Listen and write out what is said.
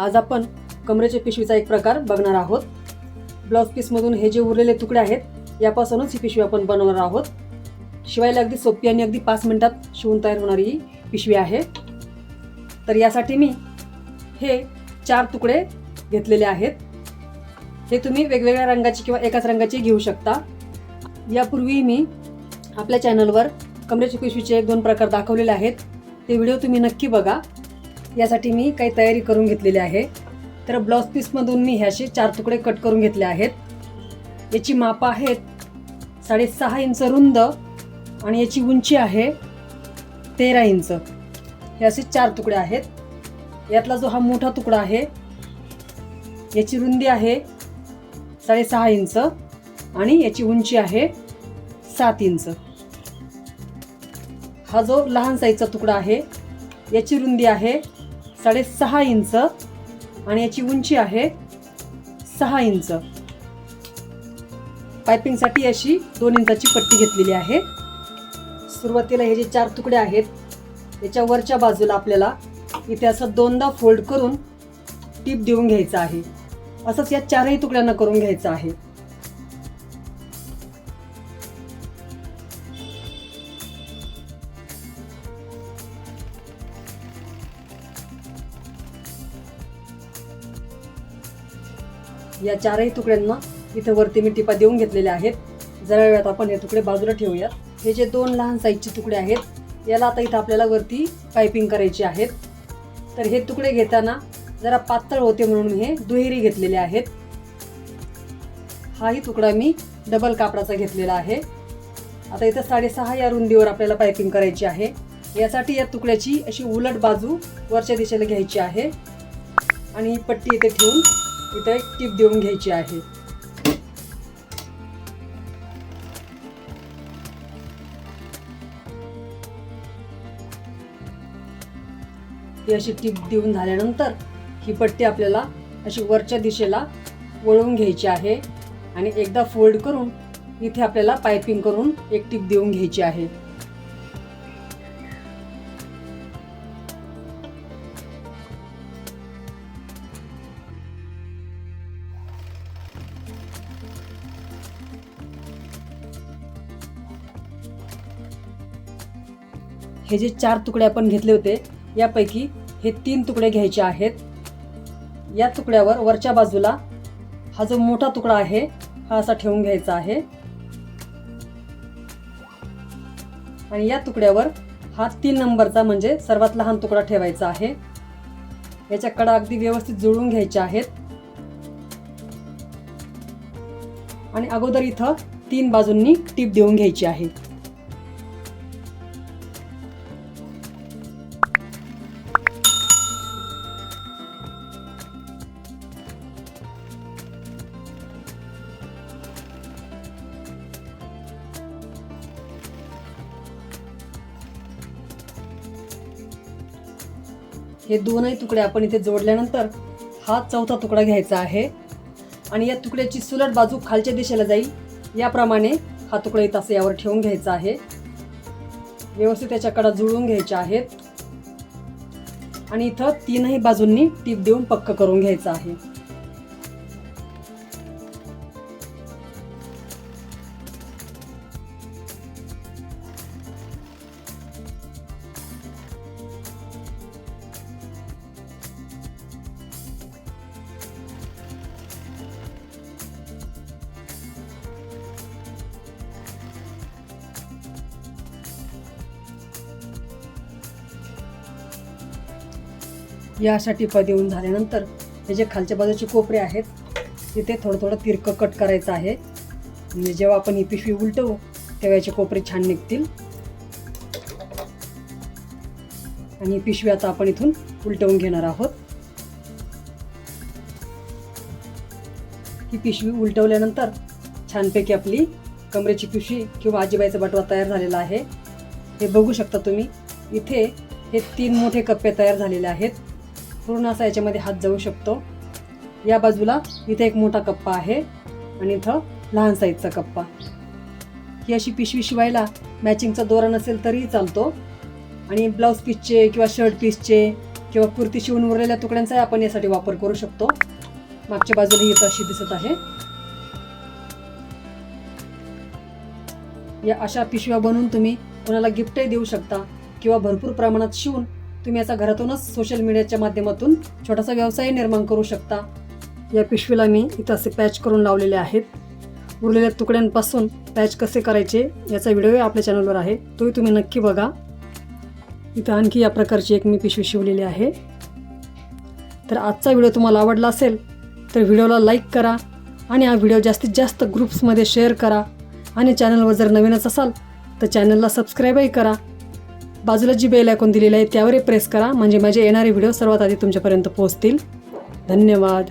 आज आपण कमरेच्या पिशवीचा एक प्रकार बघणार आहोत. ब्लाऊज पीसमधून हे जे उरलेले तुकडे आहेत यापासूनच ही पिशवी आपण बनवणार आहोत. शिवायला अगदी सोपी आणि अगदी पाच मिनटात शिवून तयार होणारी ही पिशवी आहे. तर यासाठी मी हे चार तुकडे घेतलेले आहेत. हे तुम्ही वेगवेगळ्या रंगाचे किंवा एकाच रंगाचे घेऊ शकता. यापूर्वी मी आपल्या चॅनलवर कमरेच्या पिशवीचे एक दोन प्रकार दाखवलेले आहेत. ते व्हिडिओ तुम्ही नक्की बघा. यासाठी मी काही तयारी करून घेतलेली आहे. तर ब्लाऊज पीसमधून मी ह्याचे चार तुकडे कट करून घेतले आहेत. याची मापं आहेत साडेसहा इंच रुंद आणि याची उंची आहे तेरा इंच. हे असे चार तुकडे आहेत. यातला जो हा मोठा तुकडा आहे याची रुंदी आहे साडेसहा इंच आणि याची उंची आहे सात इंच. हा जो लहान साईजचा तुकडा आहे याची रुंदी आहे साडेसहा इंच आणि याची उंची आहे सहा इंच. पायपिंगसाठी अशी दोन इंचाची पट्टी घेतलेली आहे. सुरुवातीला हे जे चार तुकडे आहेत याच्या वरच्या बाजूला आपल्याला इथे असं दोनदा फोल्ड करून टीप देऊन घ्यायचं आहे. असंच या चारही तुकड्यांना करून घ्यायचं आहे. या चारही तुकड्यांना इथं वरती मी टिपा देऊन घेतलेल्या आहेत. जरा वेळात आपण हे तुकडे बाजूला ठेवूयात. हे जे दोन लहान साईजचे तुकडे आहेत याला आता इथं आपल्याला वरती पायपिंग करायची आहेत. तर हे तुकडे घेताना जरा पातळ होते म्हणून मी हे दुहेरी घेतलेले आहेत. हाही तुकडा मी डबल कापडाचा घेतलेला आहे. आता इथं साडेसहा या रुंदीवर आपल्याला पायपिंग करायची आहे. यासाठी या तुकड्याची अशी उलट बाजू वरच्या दिशेला घ्यायची आहे. आणि ही पट्टी इथे ठेवून इथं एक टीप देऊन घ्यायची आहे. ही अशी टीप देऊन झाल्यानंतर ही पट्टी आपल्याला अशी वरच्या दिशेला वळवून घ्यायची आहे आणि एकदा फोल्ड करून इथे आपल्याला पायपिंग करून एक टीप देऊन घ्यायची आहे. हे जे चार तुकडे आपण घेतले होते यापैकी हे तीन तुकडे घ्यायचे आहेत. या तुकड्यावर वरच्या बाजूला हा जो मोठा तुकडा आहे हा असा ठेवून घ्यायचा आहे. आणि या तुकड्यावर हा तीन नंबरचा म्हणजे सर्वात लहान तुकडा ठेवायचा आहे. याच्या कडा अगदी व्यवस्थित जुळवून घ्यायच्या आहेत. आणि अगोदर इथं तीन बाजूंनी टीप देऊन घ्यायची आहे. हे दोनही तुकडे आपण इथे जोडल्यानंतर हा चौथा तुकडा घ्यायचा आहे. आणि या तुकड्याची सुलट बाजू खालच्या दिशेला जाईल. याप्रमाणे हा तुकडा इथं असं यावर ठेवून घ्यायचा आहे. व्यवस्थित त्याच्याकडे जुळवून घ्यायच्या आहेत. आणि इथं तीनही बाजूंनी टीप देऊन पक्क करून घ्यायचं आहे. यासाठी अशा येऊन देऊन झाल्यानंतर हे जे खालच्या बाजूचे कोपरे आहेत तिथे थोडं थोडं तिरकं कट करायचं आहे. म्हणजे जेव्हा आपण ही पिशवी उलटवू तेव्हा याचे कोपरे छान निघतील. आणि पिशवी आता आपण इथून उलटवून घेणार आहोत. ही पिशवी उलटवल्यानंतर छानपैकी आपली कमरेची पिशवी किंवा आजीबाईचा बटवा तयार झालेला आहे. हे बघू शकता तुम्ही इथे हे तीन मोठे कप्पे तयार झालेले आहेत. पूर्ण असा याच्यामध्ये हात जाऊ शकतो. या बाजूला इथे एक मोठा कप्पा आहे आणि इथं लहान साईजचा कप्पा. ही अशी पिशवी शिवायला मॅचिंगचा दोरा नसेल तरीही चालतो. आणि ब्लाऊज पीसचे किंवा शर्ट पीसचे किंवा कुर्ती शिवून उरलेल्या तुकड्यांचाही आपण यासाठी वापर करू शकतो. मागच्या बाजूला ही अशी दिसत आहे. या अशा पिशव्या बनवून तुम्ही कोणाला गिफ्टही देऊ शकता किंवा भरपूर प्रमाणात शिवून तुम्ही याचा घरातूनच सोशल मीडियाच्या माध्यमातून छोटासा व्यवसाय निर्माण करू शकता. या पिशवीला मी इथं असे पॅच करून लावलेले आहेत. उरलेल्या तुकड्यांपासून पॅच कसे करायचे याचा व्हिडिओ आपल्या चॅनलवर आहे. तोही तुम्ही नक्की बघा. इथं आणखी या प्रकारची एक मी पिशवी शिवलेली आहे. तर आजचा व्हिडिओ तुम्हाला आवडला असेल तर व्हिडिओला लाईक करा आणि हा व्हिडिओ जास्तीत जास्त ग्रुप्समध्ये शेअर करा. आणि चॅनलवर जर नवीनच असाल तर चॅनलला सबस्क्राईबही करा. बाजूला जी बेल ऐकून दिलेली आहे त्यावरही प्रेस करा. म्हणजे माझे येणारे व्हिडिओ सर्वात आधी तुमच्यापर्यंत पोहोचतील. धन्यवाद.